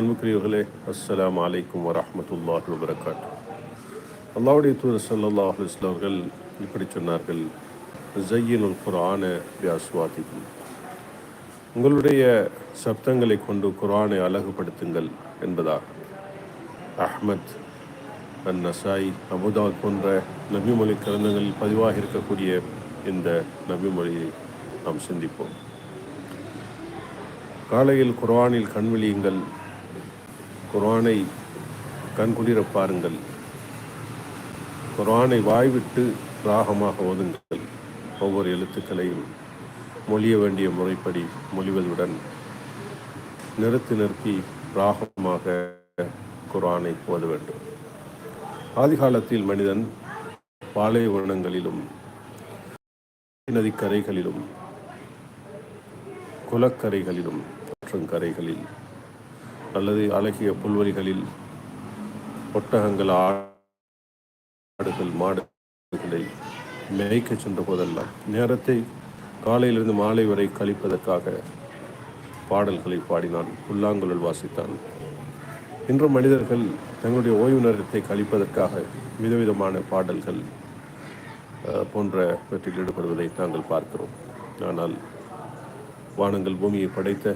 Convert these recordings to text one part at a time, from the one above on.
அன்புக்குரியவர்களே அஸ்லாம் அலைக்கும் வரமத்துல்லாஹ் வபரகாத்து அல்லாவுடைய தூர் ஸல்லல்லாஹு அலைஹி அவர்கள் இப்படி சொன்னார்கள் ஜையினுல் குரான பிஅஸ்வாதிக்கும் உங்களுடைய சப்தங்களை கொண்டு குரானை அழகுபடுத்துங்கள் என்பதாக. அஹ்மத் அன் நசாய் அபுதாத் போன்ற நபிமொழி கிரந்தங்களில் பதிவாக இருக்கக்கூடிய இந்த நபிமொழியை நாம் சிந்திப்போம். காலையில் குர்ஆனில் கண்விழியுங்கள் குர்ஆனை கண்குளிர பாருங்கள். குரானை வாய்விட்டு ராகமாக ஓதுங்கள். ஒவ்வொரு எழுத்துக்களையும் மொழிய வேண்டிய முறைப்படி மொழிவதுடன் நிறுத்தி நிறுத்தி ராகமாக குர்ஆனை ஓத வேண்டும். ஆதிகாலத்தில் மனிதன் பாலைவனங்களிலும் நதிக்கரைகளிலும் குளக்கரைகளிலும் கரைகளில் அல்லது அழகிய புல்வெளிகளில் ஒட்டகங்கள் ஆடுகள் மாடுகளை மேய்க்க சென்ற போதெல்லாம் நேரத்தை காலையிலிருந்து மாலை வரை கழிப்பதற்காக பாடல்களை பாடினான் புல்லாங்குழல் வாசித்தான். இன்று மனிதர்கள் தங்களுடைய ஓய்வு நேரத்தை கழிப்பதற்காக விதவிதமான பாடல்கள் போன்றவற்றில் ஈடுபடுவதை நாங்கள் பார்க்கிறோம். ஆனால் வானங்கள் பூமியை படைத்த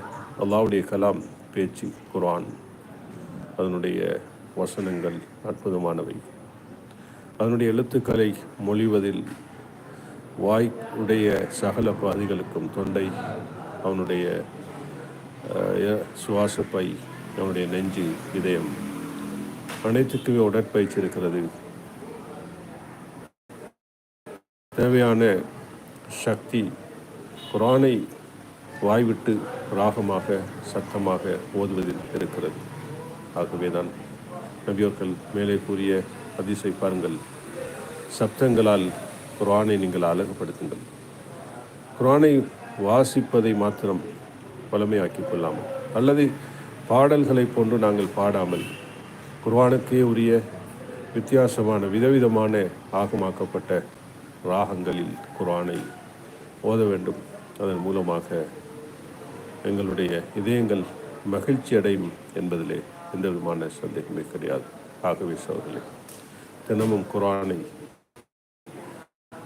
அல்லாவுடைய கலாம் பேச்சு குரான் அதனுடைய வசனங்கள் அற்புதமானவை. அதனுடைய எழுத்துக்களை மொழிவதில் வாய்க்குடைய சகல பாதிகளுக்கும் தொண்டை அவனுடைய சுவாசப்பை அவனுடைய நெஞ்சு இதயம் அனைத்துக்குமே உடற்பயிற்சி இருக்கிறது. தேவையான சக்தி குரானை வாய்விட்டு ராகமாக சத்தமாக ஓதுவதில் இருக்கிறது. ஆகவே தான் நபியோர்கள் மேலே கூறிய அதிசை பாருங்கள். சப்தங்களால் குரானை நீங்கள் அழகுபடுத்துங்கள். குரானை வாசிப்பதை மாத்திரம் வளமையாக்கிக் கொள்ளாமல் அல்லது பாடல்களை போன்று நாங்கள் பாடாமல் குர்ஆனுக்கே உரிய வித்தியாசமான விதவிதமான ஆகமாக்கப்பட்ட ராகங்களில் குர்ஆனை ஓத வேண்டும். அதன் மூலமாக எங்களுடைய இதயங்கள் மகிழ்ச்சி அடையும் என்பதிலே எந்த விதமான சந்தேகமே கிடையாது ஆகவே சோதனை தினமும் குரானை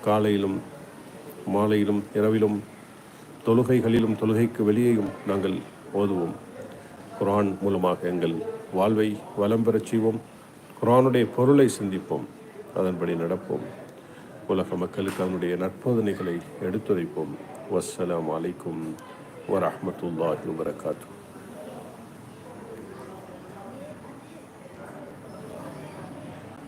காலையிலும் மாலையிலும் இரவிலும் தொழுகைகளிலும் தொழுகைக்கு வெளியேயும் நாங்கள் ஓதுவோம். குரான் மூலமாக எங்கள் வாழ்வை வலம் பெறச் செய்வோம். குரானுடைய பொருளை சிந்திப்போம். அதன்படி நடப்போம். உலக மக்களுக்கு அதனுடைய நற்போதனைகளை எடுத்துரைப்போம். வஸ்ஸலாமு அலைக்கும். ورحمة الله وبركاته.